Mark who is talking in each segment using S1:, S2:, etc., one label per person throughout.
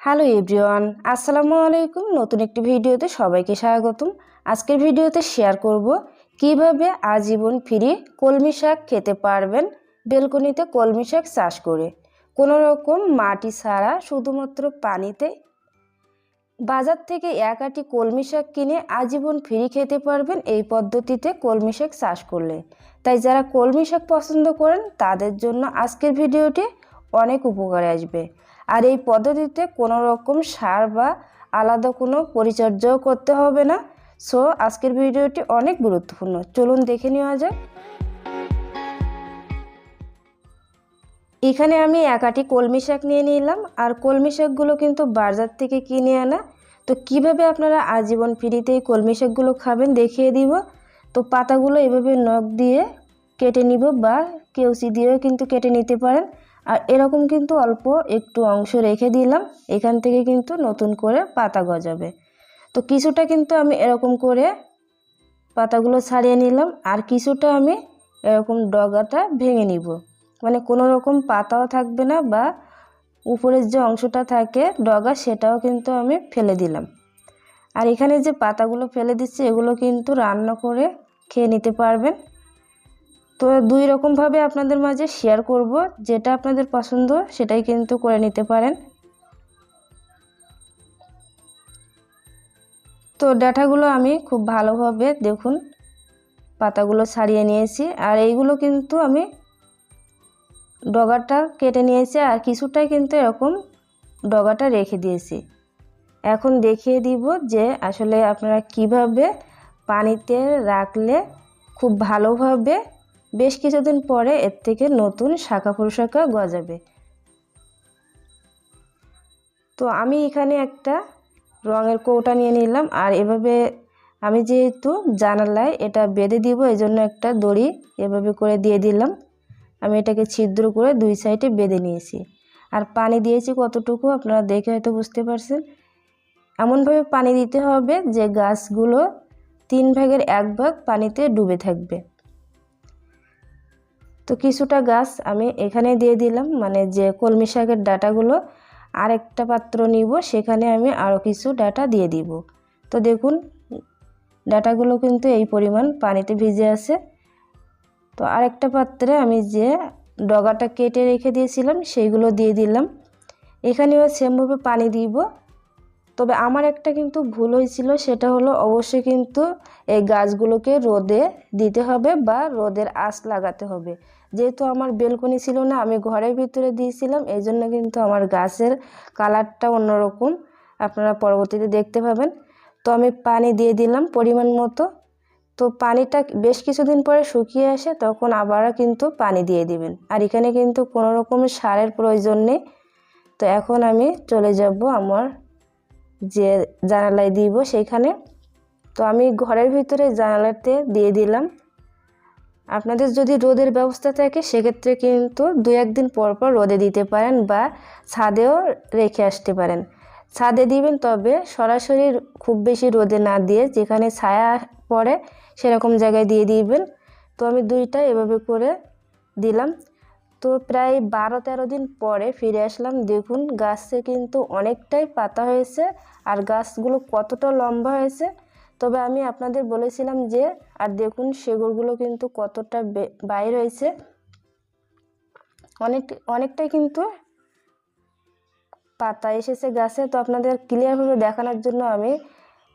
S1: Hello everyone, আসসালামু আলাইকুম। নতুন একটি ভিডিওতে সবাইকে স্বাগতম। আজকের ভিডিওতে শেয়ার করব কীভাবে আজীবন ফ্রি কলমি শাক খেতে পারবেন বেলকনিতে কলমি শাক চাষ করে। কোনো রকম মাটি ছাড়া শুধুমাত্র পানিতে বাজার থেকে এক আটি কলমি শাক কিনে আজীবন ফ্রি খেতে পারবেন এই পদ্ধতিতে কলমি শাক চাষ করলে। তাই যারা কলমি শাক পছন্দ করেন, তাদের জন্য আজকের ভিডিওটি অনেক উপকারে আসবে। আর এই পদ্ধতিতে কোনো রকম সার বা আলাদা কোনো পরিচর্যাও করতে হবে না। সো আজকের ভিডিওটি অনেক গুরুত্বপূর্ণ। চলুন দেখে নেওয়া যাক। এখানে আমি একাটি কলমি শাক নিয়ে নিলাম। আর কলমি শাকগুলো কিন্তু বাজার থেকে কিনে আনা। তো কীভাবে আপনারা আজীবন ফ্রিতে এই কলমি শাকগুলো খাবেন দেখিয়ে দিব। তো পাতাগুলো এভাবে নখ দিয়ে কেটে নিব বা কেউসি দিয়েও কিন্তু কেটে নিতে পারেন। আর এরকম কিন্তু অল্প একটু অংশ রেখে দিলাম, এখান থেকে কিন্তু নতুন করে পাতা গজাবে। তো কিছুটা কিন্তু আমি এরকম করে পাতাগুলো ছাড়িয়ে নিলাম, আর কিছুটা আমি এরকম ডগাটা ভেঙে নিব। মানে কোনো রকম পাতাও থাকবে না বা উপরের যে অংশটা থাকে ডগা, সেটাও কিন্তু আমি ফেলে দিলাম। আর এখানে যে পাতাগুলো ফেলে দিচ্ছি, এগুলো কিন্তু রান্না করে খেয়ে নিতে পারবেন। তো দুই রকমভাবে আপনাদের মাঝে শেয়ার করব। যেটা আপনাদের পছন্দ, সেটাই কিন্তু করে নিতে পারেন। তো ডাটাগুলো আমি খুব ভালোভাবে দেখুন, পাতাগুলো ছাড়িয়ে নিয়েছি। আর এইগুলো কিন্তু আমি ডগাটা কেটে নিয়েছি, আর কিছুটাই কিন্তু এরকম ডগাটা রেখে দিয়েছি। এখন দেখিয়ে দিব যে আসলে আপনারা কীভাবে পানিতে রাখলে খুব ভালোভাবে বেশ কিছুদিন পরে এর থেকে নতুন শাখা প্রশাখা গজাবে। তো আমি এখানে একটা রঙের কৌটা নিয়ে নিলাম আর এভাবে আমি যেহেতু জানালায় এটা বেঁধে দিব এই জন্য একটা দড়ি এভাবে করে দিয়ে দিলাম। আমি এটাকে ছিদ্র করে দুই সাইডে বেঁধে নিয়েছি। আর পানি দিয়েছি কতটুকু আপনারা দেখে হয়তো বুঝতে পারছেন। এমনভাবে পানি দিতে হবে যে গাছগুলো তিন ভাগের এক ভাগ পানিতে ডুবে থাকবে। তো কিছুটা গাছ আমি এখানে দিয়ে দিলাম মানে যে কলমি শাকের ডাটাগুলো আরেকটা পাত্র নিব, সেখানে আমি আরও কিছু ডাটা দিয়ে দিব। তো দেখুন, ডাটাগুলো কিন্তু এই পরিমাণ পানিতে ভিজে আছে। তো আরেকটা পাত্রে আমি যে ডগাটা কেটে রেখে দিয়েছিলাম, সেইগুলো দিয়ে দিলাম। এখানেও সেমভাবে পানি দিব। তবে আমার একটা কিন্তু ভুল হয়েছিল, সেটা হলো অবশ্যই কিন্তু এই গাছগুলোকে রোদে দিতে হবে বা রোদের আঁচ লাগাতে হবে। যেহেতু আমার বেলকনি ছিল না, আমি ঘরের ভিতরে দিয়েছিলাম, এই জন্য কিন্তু আমার গাছের কালারটা অন্যরকম। আপনারা পরবর্তীতে দেখতে পাবেন। তো আমি পানি দিয়ে দিলাম পরিমাণ মতো। তো পানিটা বেশ কিছুদিন পরে শুকিয়ে আসে, তখন আবারও কিন্তু পানি দিয়ে দিবেন। আর এখানে কিন্তু কোনো রকমের সারের প্রয়োজন নেই। তো এখন আমি চলে যাব আমার যে জানালায় দিব সেইখানে তো আমি ঘরের ভিতরে জানালাতে দিয়ে দিলাম। আপনাদের যদি রোদের ব্যবস্থা থাকে, সেক্ষেত্রে কিন্তু দু একদিন পর পর রোদে দিতে পারেন বা ছাদেও রেখে আসতে পারেন। ছাদে দিবেন তবে সরাসরি খুব বেশি রোদে না দিয়ে যেখানে ছায়া পড়ে সেরকম জায়গায় দিয়ে দিবেন। তো আমি দুইটা এভাবে করে দিলাম। তো প্রায় বারো তেরো দিন পরে ফিরে আসলাম। দেখুন, গাছে কিন্তু অনেকটাই পাতা হয়েছে আর গাছগুলো কতটা লম্বা হয়েছে। তবে আমি আপনাদের বলেছিলাম যে, আর দেখুন সেগুলগুলো কিন্তু কতটা বাইর হয়েছে অনেক, অনেকটাই কিন্তু পাতা এসেছে গাছে। তো আপনাদের ক্লিয়ারভাবে দেখানোর জন্য আমি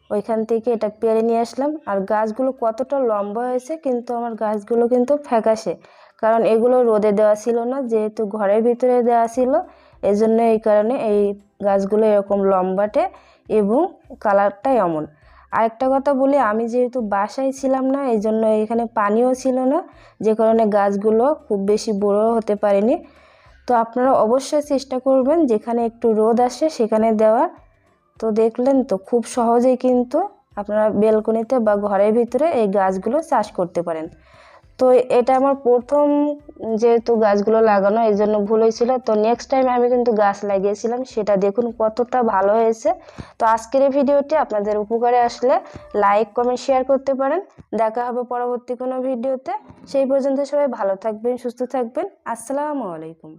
S1: ওইখান থেকে এটা পেরে নিয়ে আসলাম। আর গাছগুলো কতটা লম্বা হয়েছে কিন্তু আমার গাছগুলো কিন্তু ফ্যাকাশে। কারণ এগুলো রোদে দেওয়া ছিল না, যেহেতু ঘরের ভিতরে দেওয়া ছিল এই জন্য এই কারণে এই গাছগুলো এরকম লম্বাটে এবং কালারটাই এমন আরেকটা কথা বলি, আমি যেহেতু বাসায় ছিলাম না এই জন্য এখানে পানিও ছিল না, যে কারণে গাছগুলো খুব বেশি বড় হতে পারেনি। তো আপনারা অবশ্যই চেষ্টা করবেন, যেখানে একটু রোদ আসে সেখানে দেওয়ার। তো দেখলেন তো, খুব সহজেই কিন্তু আপনারা বেলকনিতে বা ঘরের ভিতরে এই গাছগুলো চাষ করতে পারেন। তো এটা আমার প্রথম যেহেতু গাছগুলো লাগানো, এই জন্য ভুল হয়েছিল। তো নেক্সট টাইম আমি কিন্তু গাছ লাগিয়েছিলাম, সেটা দেখুন কতটা ভালো হয়েছে। তো আজকের এই ভিডিওটি আপনাদের উপকারে আসলে লাইক কমেন্ট শেয়ার করতে পারেন। দেখা হবে পরবর্তী কোনো ভিডিওতে। সেই পর্যন্ত সবাই ভালো থাকবেন, সুস্থ থাকবেন। আসসালামু আলাইকুম।